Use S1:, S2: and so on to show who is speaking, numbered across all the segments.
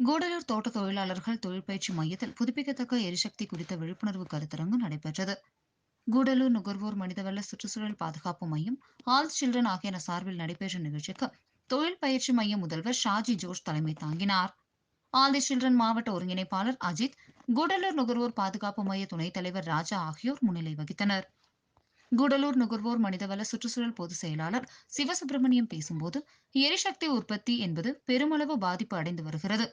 S1: கூடலூர் தோட்ட தொழிலாளர்கள் தொழிற்பயிற்சி மையத்தில் புதுப்பிக்கத்தக்க எரிசக்தி குறித்த விழிப்புணர்வு கருத்தரங்கு நடைபெற்றது. கூடலூர் நுகர்வோர் மனிதவள சுற்றுச்சூழல் பாதுகாப்பு மையம் ஆல் சில்ட்ரன் ஆகியன சார்பில் நடைபெற்ற நிகழ்ச்சிக்கு தொழில் பயிற்சி மைய முதல்வர் ஷாஜி ஜோஷ் தலைமை தாங்கினார். ஆல் தி சில்ட்ரன் மாவட்ட ஒருங்கிணைப்பாளர் அஜித் கூடலூர் நுகர்வோர் பாதுகாப்பு மைய துணைத் தலைவர் ராஜா ஆகியோர் முன்னிலை வகித்தனர். கூடலூர் நுகர்வோர் மனிதவள சுற்றுச்சூழல் பொதுச் செயலாளர் சிவசுப்பிரமணியம் பேசும்போது எரிசக்தி உற்பத்தி என்பது பெருமளவு பாதிப்பு அடைந்து வருகிறது.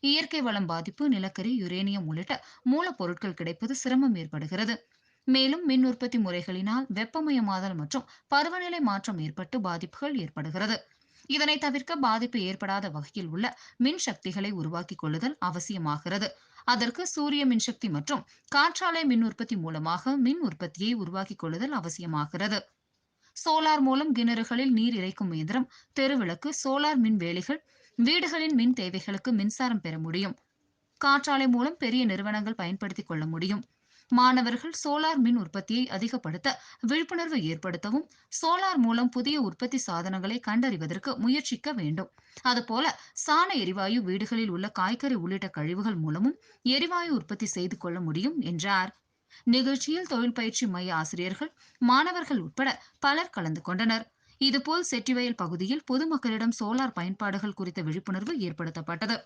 S1: இயற்கை வளம் பாதிப்பு நிலக்கரி யுரேனியம் உள்ளிட்ட மூலப்பொருட்கள் கிடைப்பது சிரமம் ஏற்படுகிறது. மேலும் மின் உற்பத்தி முறைகளினால் வெப்பமயமாதல் மற்றும் பருவநிலை மாற்றம் ஏற்பட்டு பாதிப்புகள் ஏற்படுகிறது. இதனை தவிர்க்க பாதிப்பு ஏற்படாத வகையில் உள்ள மின் சக்திகளை உருவாக்கிக் கொள்ளுதல் அவசியமாகிறது. அதற்கு சூரிய மின்சக்தி மற்றும் காற்றாலை மின் உற்பத்தி மூலமாக மின் உற்பத்தியை உருவாக்கிக் கொள்ளுதல் அவசியமாகிறது. சோலார் மூலம் கிணறுகளில் நீர் இறைக்கும் இயந்திரம் தெருவிளக்கு சோலார் மின் வேலிகள் வீடுகளின் மின் தேவைகளுக்கு மின்சாரம் பெற முடியும். காற்றாலை மூலம் பெரிய நிறுவனங்கள் பயன்படுத்திக் கொள்ள முடியும். மாணவர்கள் சோலார் மின் உற்பத்தியை அதிகப்படுத்த விழிப்புணர்வு ஏற்படுத்தவும் சோலார் மூலம் புதிய உற்பத்தி சாதனங்களை கண்டறிவதற்கு முயற்சிக்க வேண்டும். அதுபோல சாண எரிவாயு வீடுகளில் உள்ள காய்கறி உள்ளிட்ட கழிவுகள் மூலமும் எரிவாயு உற்பத்தி செய்து கொள்ள முடியும் என்றார். நிகழ்ச்சியில் தொழில் பயிற்சி மைய ஆசிரியர்கள் மாணவர்கள் உட்பட பலர் கலந்து கொண்டனர். இதுபோல் செட்டிவயல் பகுதியில் பொதுமக்களிடம் சோலார் பயன்பாடுகள் குறித்த விழிப்புணர்வு ஏற்படுத்தப்பட்டது.